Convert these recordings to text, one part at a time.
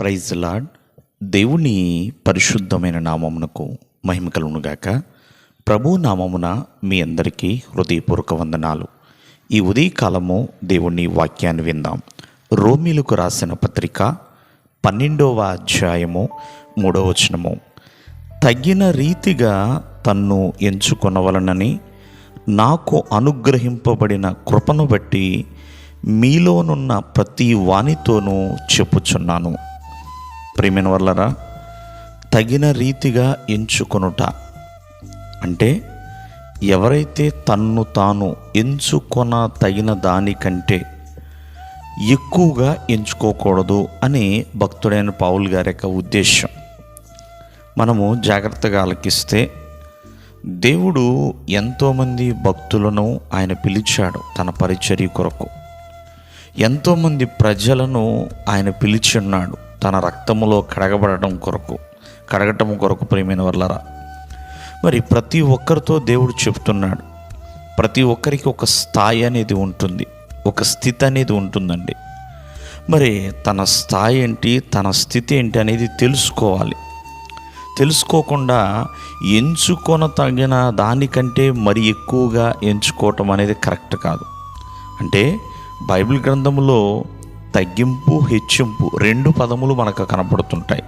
Praise lord దేవుని పరిశుద్ధమైన నామమునకు మహిమ కలుగునుగాక ప్రభు నామమున మీ అందరికీ హృదయపూర్వక వందనాలు. ఈ ఉదయకాలము దేవుని వాక్యాన్ని విందాం. రోమిలకు రాసిన పత్రిక పన్నెండవ అధ్యాయము మూడవ వచనము. తగిన రీతిగా తన్ను ఎంచుకొనవలనని నాకు అనుగ్రహింపబడిన కృపను బట్టి మీలోనున్న ప్రతి వానితోనూ చెప్పుచున్నాను. ప్రేమైన వల్లరా తగిన రీతిగా ఎంచుకొనుట అంటే ఎవరైతే తన్ను తాను ఎంచుకొన తగిన దానికంటే ఎక్కువగా ఎంచుకోకూడదు అని భక్తుడైన పావుల్ గారి యొక్క ఉద్దేశం మనము జాగ్రత్తగా ఆలకిస్తే దేవుడు ఎంతోమంది భక్తులను ఆయన పిలిచాడు తన పరిచర్య కొరకు. ఎంతోమంది ప్రజలను ఆయన పిలిచి ఉన్నాడు. తన రక్తములో కడగబడటం కొరకు కడగటం కొరకు ప్రేమైన వర్లరా మరి ప్రతి ఒక్కరితో దేవుడు చెప్తున్నాడు. ప్రతి ఒక్కరికి ఒక స్థాయి అనేది ఉంటుంది ఒక స్థితి అనేది ఉంటుందండి. మరి తన స్థాయి ఏంటి తన స్థితి ఏంటి అనేది తెలుసుకోవాలి. తెలుసుకోకుండా ఎంచుకొన తగిన దానికంటే మరి ఎక్కువగా ఎంచుకోవటం అనేది కరెక్ట్ కాదు. అంటే బైబిల్ గ్రంథంలో తగ్గింపు హెచ్చింపు రెండు పదములు మనకు కనపడుతుంటాయి.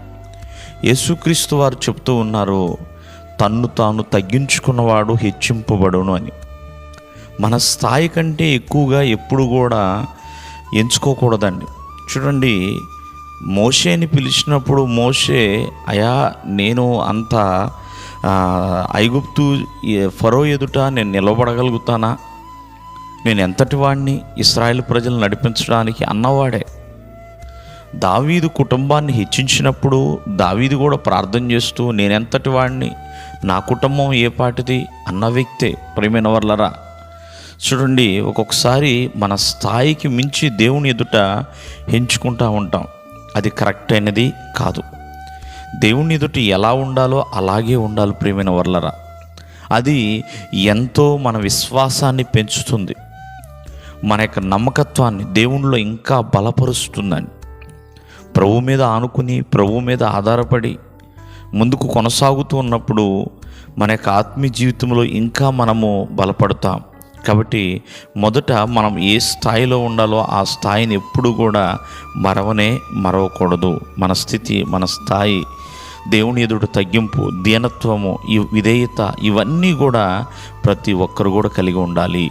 యేసుక్రీస్తు వారు చెప్తూ ఉన్నారు తన్ను తాను తగ్గించుకున్నవాడు హెచ్చింపబడును అని. మన స్థాయి కంటే ఎక్కువగా ఎప్పుడు కూడా ఎంచుకోకూడదండి. చూడండి మోషేని పిలిచినప్పుడు మోషే అయా నేను అంత ఐగుప్తు ఫరో ఎదుట నేను నిలబడగలుగుతానా? నేను ఎంతటి వాడిని ఇస్రాయేల్ ప్రజలు నడిపించడానికి అన్నవాడే. దావీదు కుటుంబాన్ని హెచ్చించినప్పుడు దావీదు కూడా ప్రార్థన చేస్తూ నేనెంతటి వాడిని నా కుటుంబం ఏ పాటిది? అన్న వ్యక్తే ప్రేమైన వర్లరా చూడండి ఒక్కొక్కసారి మన స్థాయికి మించి దేవుని ఎదుట ఎంచుకుంటా ఉంటాం. అది కరెక్ట్ అయినది కాదు. దేవుని ఎదుట ఎలా ఉండాలో అలాగే ఉండాలి ప్రేమైన వర్లరా. అది ఎంతో మన విశ్వాసాన్ని పెంచుతుంది. మన యొక్క నమ్మకత్వాన్ని దేవునిలో ఇంకా బలపరుస్తుందని. ప్రభు మీద ఆనుకుని ప్రభు మీద ఆధారపడి ముందుకు కొనసాగుతూ ఉన్నప్పుడు మన యొక్క ఆత్మీయ జీవితంలో ఇంకా మనము బలపడతాం. కాబట్టి మొదట మనం ఏ స్థాయిలో ఉండాలో ఆ స్థాయిని ఎప్పుడు కూడా మరవనే మరవకూడదు. మన స్థితి మన స్థాయి దేవుని ఎదుట తగ్గింపు దీనత్వము ఈ విధేయత ఇవన్నీ కూడా ప్రతి ఒక్కరు కూడా కలిగి ఉండాలి.